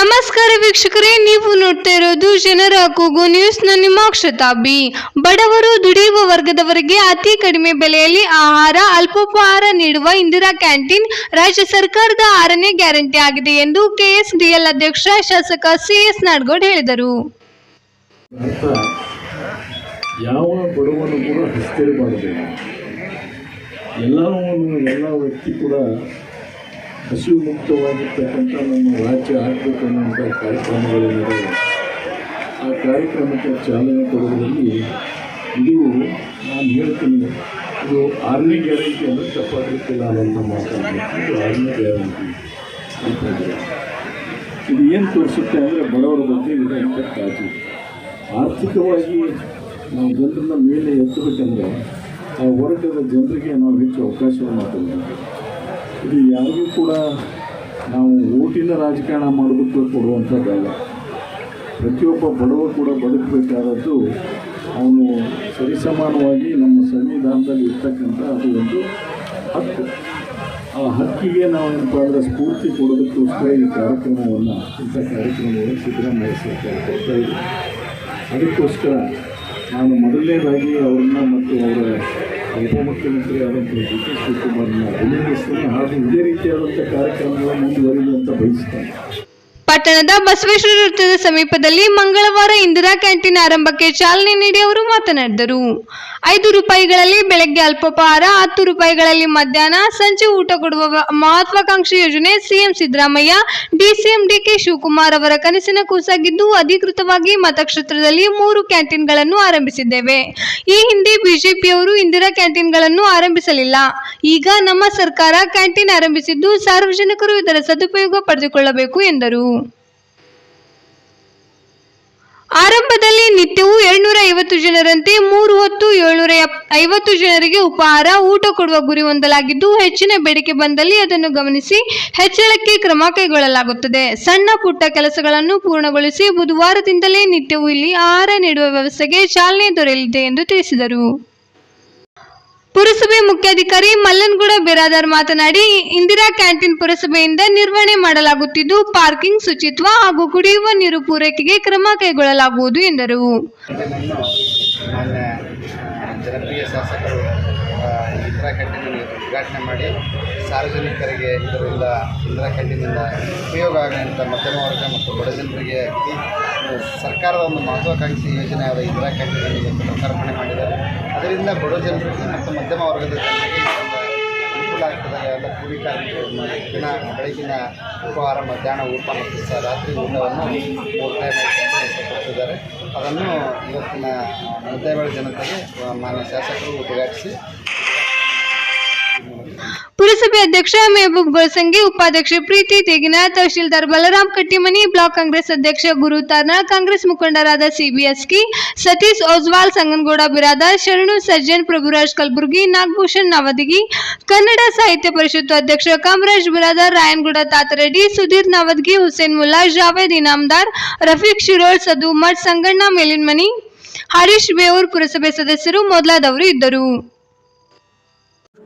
ನಮಸ್ಕಾರ ವೀಕ್ಷಕರೇ, ನೀವು ನೋಡ್ತಾ ಇರೋದು ಜನರ ಕೂಗು ನ ನಿಮ್ಮ ಅಕ್ಷತಾಬಿ ಬಡವರು ದುಡಿಯುವ ವರ್ಗದವರಿಗೆ ಅತಿ ಕಡಿಮೆ ಬೆಲೆಯಲ್ಲಿ ಆಹಾರ, ಅಲ್ಪೋಪಹಾರ ನೀಡುವ ಇಂದಿರಾ ಕ್ಯಾಂಟೀನ್ ರಾಜ್ಯ ಸರ್ಕಾರದ ಆರನೇ ಗ್ಯಾರಂಟಿ ಆಗಿದೆ ಎಂದು ಕೆಎಸ್ಡಿಎಲ್ ಅಧ್ಯಕ್ಷ ಶಾಸಕ ಸಿಎಸ್ ನಾಡ್ಗೌಡ್ ಹೇಳಿದರು. ಯಾವ ಬಡವನು ಕೂಡ ಎಲ್ಲ ವ್ಯಕ್ತಿ ಕೂಡ ಹಸಿವು ಮುಕ್ತವಾಗಿರ್ತಕ್ಕಂಥ ನಮ್ಮ ರಾಜ್ಯ ಆಗಬೇಕು ಅನ್ನುವಂಥ ಕಾರ್ಯಕ್ರಮಗಳಿದ್ದಾವೆ ಆ ಕಾರ್ಯಕ್ರಮಕ್ಕೆ ಚಾಲನೆ ಕೊಡುವುದರಲ್ಲಿ ಇದು ನಾನು ಹೇಳ್ತೀನಿ ಇದು ಆರನೇ ಗ್ಯಾರಂಟಿ ಅಂದರೆ ತಪ್ಪಾಗಿರ್ತಿಲ್ಲ ಅನ್ನೋಂಥ ಮಾತಾಡಬೇಕು ಇದು ಆರನೇ ಗ್ಯಾರಂಟಿ ಅಂತ ಇದೆ. ಇದು ಏನು ತೋರಿಸುತ್ತೆ ಅಂದರೆ ಬಡವರ ಬಗ್ಗೆ ಇರುವಂಥ ಕಾಳಜಿ ಆರ್ಥಿಕವಾಗಿ ನಾವು ಜನರನ್ನ ಮೇಲೆ ಎತ್ತಬೇಕಂದ್ರೆ ಆ ವರ್ಗದ ಜನರಿಗೆ ನಾವು ಹೆಚ್ಚು ಅವಕಾಶವನ್ನು ಕೊಡಬೇಕು ಇದು ಯಾರಿಗೂ ಕೂಡ ನಾವು ಓಟಿನ ರಾಜಕಾರಣ ಮಾಡೋದಕ್ಕೆ ಕೊಡುವಂಥದ್ದಲ್ಲ ಪ್ರತಿಯೊಬ್ಬ ಬಡವ ಕೂಡ ಬದುಕಬೇಕಾದದ್ದು ಅವನು ಸರಿಸಮಾನವಾಗಿ ನಮ್ಮ ಸಂವಿಧಾನದಲ್ಲಿ ಇರ್ತಕ್ಕಂಥ ಅದು ಒಂದು ಹಕ್ಕು. ಆ ಹಕ್ಕಿಗೆ ನಾವು ಏನಪ್ಪ ಅಂದರೆ ಸ್ಫೂರ್ತಿ ಕೊಡೋದಕ್ಕೋಸ್ಕರ ಈ ಕಾರ್ಯಕ್ರಮವನ್ನು, ಇಂಥ ಕಾರ್ಯಕ್ರಮವನ್ನು ಸಿದ್ದರಾಮಯ್ಯ ಸರ್ಕಾರ ಅದಕ್ಕೋಸ್ಕರ ನಾನು ಮೊದಲನೇದಾಗಿ ಅವರನ್ನ ಮತ್ತು ಅವರ ಉಪಮುಖ್ಯಮಂತ್ರಿ ಆದಂಥ ಡಿ ಕೆ ಶಿವಕುಮಾರ್ನ ಅಭಿನಂದಿಸ್ತೇನೆ ಹಾಗೂ ಇದೇ ರೀತಿಯಾದಂಥ ಕಾರ್ಯಕ್ರಮಗಳು ಮುಂದುವರಿಯುವಂತ ಬಯಸ್ತೇನೆ ಪಟ್ಟಣದ ಬಸವೇಶ್ವರ ವೃತ್ತದ ಸಮೀಪದಲ್ಲಿ ಮಂಗಳವಾರ ಇಂದಿರಾ ಕ್ಯಾಂಟೀನ್ ಆರಂಭಕ್ಕೆ ಚಾಲನೆ ನೀಡಿ ಅವರು ಮಾತನಾಡಿದರು. ಐದು ರೂಪಾಯಿಗಳಲ್ಲಿ ಬೆಳಗ್ಗೆ ಅಲ್ಪೋಪಹಾರ ಹತ್ತು ರೂಪಾಯಿಗಳಲ್ಲಿ ಮಧ್ಯಾಹ್ನ, ಸಂಜೆ ಊಟ ಕೊಡುವ ಮಹತ್ವಾಕಾಂಕ್ಷಿ ಯೋಜನೆ CM Siddaramaiah, DCM DK Shivakumar ಅವರ ಕನಸಿನ ಕೂಸಾಗಿದ್ದು ಅಧಿಕೃತವಾಗಿ ಮತಕ್ಷೇತ್ರದಲ್ಲಿ ಮೂರು ಕ್ಯಾಂಟೀನ್ಗಳನ್ನು ಆರಂಭಿಸಿದ್ದೇವೆ. ಈ ಹಿಂದೆ ಬಿಜೆಪಿಯವರು ಇಂದಿರಾ ಕ್ಯಾಂಟೀನ್ಗಳನ್ನು ಆರಂಭಿಸಲಿಲ್ಲ. ಈಗ ನಮ್ಮ ಸರ್ಕಾರ ಕ್ಯಾಂಟೀನ್ ಆರಂಭಿಸಿದ್ದು ಸಾರ್ವಜನಿಕರು ಇದರ ಸದುಪಯೋಗ ಪಡೆದುಕೊಳ್ಳಬೇಕು ಎಂದರು. ಆರಂಭದಲ್ಲಿ ನಿತ್ಯವೂ ಏಳ್ನೂರ ಐವತ್ತು ಜನರಂತೆ ಮೂರು ಹೊತ್ತು ಏಳ್ನೂರ ಐವತ್ತು ಜನರಿಗೆ ಉಪಹಾರ, ಊಟ ಕೊಡುವ ಗುರಿ ಹೊಂದಲಾಗಿದ್ದು, ಹೆಚ್ಚಿನ ಬೇಡಿಕೆ ಬಂದಲ್ಲಿ ಅದನ್ನು ಗಮನಿಸಿ ಹೆಚ್ಚಳಕ್ಕೆ ಕ್ರಮ ಕೈಗೊಳ್ಳಲಾಗುತ್ತದೆ. ಸಣ್ಣ ಪುಟ್ಟ ಕೆಲಸಗಳನ್ನು ಪೂರ್ಣಗೊಳಿಸಿ ಬುಧವಾರದಿಂದಲೇ ನಿತ್ಯವೂ ಇಲ್ಲಿ ಆಹಾರ ನೀಡುವ ವ್ಯವಸ್ಥೆಗೆ ಚಾಲನೆ ದೊರೆಯಲಿದೆ ಎಂದು ತಿಳಿಸಿದರು. ಪುರಸಭೆ ಮುಖ್ಯಾಧಿಕಾರಿ ಮಲ್ಲನಗೌಡ ಬಿರಾದಾರ್ ಮಾತನಾಡಿ, ಇಂದಿರಾ ಕ್ಯಾಂಟೀನ್ ಪುರಸಭೆಯಿಂದ ನಿರ್ವಹಣೆ ಮಾಡಲಾಗುತ್ತಿದ್ದು, ಪಾರ್ಕಿಂಗ್ ಶುಚಿತ್ವ ಹಾಗೂ ಕುಡಿಯುವ ನೀರು ಪೂರೈಕೆಗೆ ಕ್ರಮ ಕೈಗೊಳ್ಳಲಾಗುವುದು ಎಂದರು. ಜನಪ್ರಿಯ ಶಾಸಕರು ಇಂದಿರಾ ಕ್ಯಾಂಟೀನನ್ನು ಉದ್ಘಾಟನೆ ಮಾಡಿ, ಸಾರ್ವಜನಿಕರಿಗೆ ಇದರಿಂದ ಇಂದಿರಾ ಕ್ಯಾಂಟೀನಿಂದ ಉಪಯೋಗ ಆಗುವಂಥ ಮಧ್ಯಮ ವರ್ಗ ಮತ್ತು ಬಡ ಜನರಿಗೆ ಈ ಸರ್ಕಾರದ ಒಂದು ಮಹತ್ವಾಕಾಂಕ್ಷಿ ಯೋಜನೆಯಾದ ಇಂದಿರಾ ಕ್ಯಾಂಟೀನ್ ಲೋಕಾರ್ಪಣೆ ಮಾಡಿದ್ದಾರೆ. ಅದರಿಂದ ಬಡ ಜನರಿಗೆ ಮತ್ತು ಮಧ್ಯಮ ವರ್ಗದ ಜನರಿಗೆ ಅನುಕೂಲ ಆಗ್ತದೆ ಎಲ್ಲ ಕೂಲಿ ಕಾರ್ಮಿಕರು ದಿನ ಬೆಳಗಿನ ಉಪಹಾರ, ಮಧ್ಯಾಹ್ನ ಊಟ ಮತ್ತು ಸ ರಾತ್ರಿ ಊಟವನ್ನು ಮೂರು ಟೈಮ್ ಕೊಡ್ತಿದ್ದಾರೆ ಅದನ್ನು ಇವತ್ತಿನ ಮಧ್ಯಮ ಜನತೆಗೆ ಮಾನ್ಯ ಶಾಸಕರು ಉದ್ಘಾಟಿಸಿ ಪುರಸಭೆ ಅಧ್ಯಕ್ಷ ಮೆಹಬೂಬ್ ಗೋಳ್ಸಂಗಿ ಉಪಾಧ್ಯಕ್ಷ ಪ್ರೀತಿ ತೇಗಿನ ತಹಶೀಲ್ದಾರ್ ಬಲರಾಮ್ ಕಟ್ಟಿಮನಿ, ಬ್ಲಾಕ್ ಕಾಂಗ್ರೆಸ್ ಅಧ್ಯಕ್ಷ ಗುರು ತಾರ್ನಾಳ್, ಕಾಂಗ್ರೆಸ್ ಮುಖಂಡರಾದ ಸಿಬಿಎಸ್ಕಿ ಸತೀಶ್ ಓಜ್ವಾಲ್, ಸಂಗನಗೌಡ ಬಿರಾದಾರ್, ಶರಣು ಸಜ್ಜನ್ ಪ್ರಭುರಾಜ್ ಕಲಬುರ್ಗಿ, ನಾಗಭೂಷಣ್ ನವದಗಿ, ಕನ್ನಡ ಸಾಹಿತ್ಯ ಪರಿಷತ್ತು ಅಧ್ಯಕ್ಷ ಕಾಮರಾಜ್ ಬಿರಾದಾರ್, ರಾಯನಗೌಡ ತಾತರೆಡ್ಡಿ, ಸುಧೀರ್ ನವದಗಿ, ಹುಸೇನ್ ಮುಲ್ಲಾ, ಜಾವೇದ್ ಇನಾಮ್ದಾರ್, ರಫೀಕ್ ಶಿರೋಳ್ ಸದು ಮಠ್ ಸಂಗಣ್ಣ ಮೇಲಿನ್ಮನಿ ಹರೀಶ್ ಬೇವೂರ್ ಪುರಸಭೆ ಸದಸ್ಯರು, ಮೊದಲಾದವರು ಇದ್ದರು.